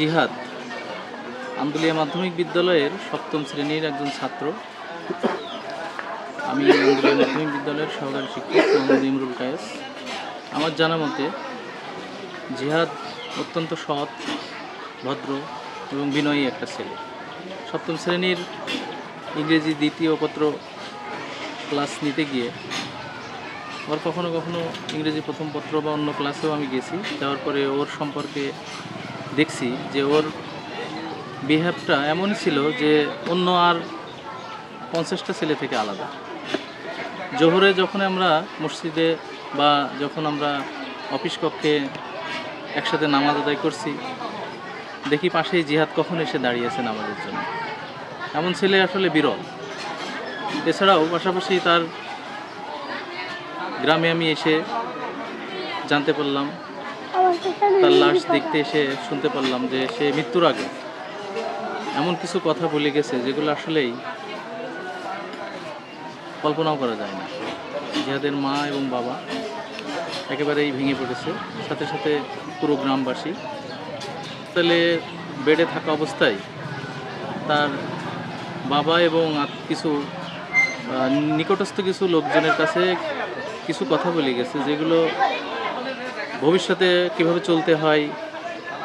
জিহাদ, আন্দুলিয়া মাধ্যমিক বিদ্যালয়ের সপ্তম শ্রেণির একজন ছাত্র। আমি আন্দুলিয়া মাধ্যমিক বিদ্যালয়ের সহকারী শিক্ষক মোহাম্মদ ইমরুল কায়েস। আমার জানা মতে, জিহাদ অত্যন্ত সৎ, ভদ্র এবং বিনয়ী একটা ছেলে। সপ্তম শ্রেণির ইংরেজি দ্বিতীয় পত্র ক্লাস নিতে গিয়ে ওর কখনো কখনো ইংরেজি প্রথম পত্র বা অন্য ক্লাসেও আমি গেছি। যাওয়ার পরে ওর সম্পর্কে দেখছি যে ওর বিহেভটা এমনই ছিল যে অন্য আর পঞ্চাশটা ছেলে থেকে আলাদা। জোহরে যখন আমরা মসজিদে বা যখন আমরা অফিস কক্ষে একসাথে নামাজ আদায় করছি, দেখি পাশেই জিহাদ কখন এসে দাঁড়িয়েছে নামাজের জন্য। এমন ছেলে আসলে বিরল। এছাড়াও পাশাপাশি তার গ্রামে আমি এসে জানতে পারলাম তার লাশ দেখতে এসে শুনতে পারলাম যে সে মৃত্যুর আগে এমন কিছু কথা বলে গেছে যেগুলো আসলেই কল্পনাও করা যায় না। জিহাদের মা এবং বাবা একেবারেই ভেঙে পড়েছে। সাথে সাথে পুরো গ্রামবাসী। তাহলে বেডে থাকা অবস্থায় তার বাবা এবং কিছু নিকটস্থ কিছু লোকজনের কাছে কিছু কথা বলে গেছে যেগুলো ভবিষ্যতে কীভাবে চলতে হয়,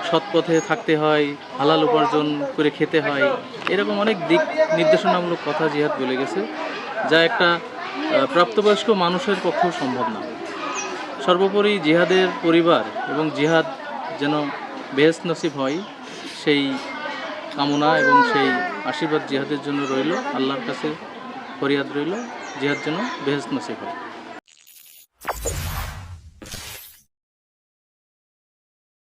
সৎ পথে থাকতে হয়, হালাল উপার্জন করে খেতে হয়, এরকম অনেক দিক নির্দেশনামূলক কথা জিহাদ বলে গেছে, যা একটা প্রাপ্তবয়স্ক মানুষের পক্ষেও সম্ভব না। সর্বোপরি জিহাদের পরিবার এবং জিহাদ যেন বেহেস নসিব হয়, সেই কামনা এবং সেই আশীর্বাদ জিহাদের জন্য রইল, আল্লাহর কাছে ফরিয়াদ রইল, জিহাদ যেন বেহেস নসিব হয়।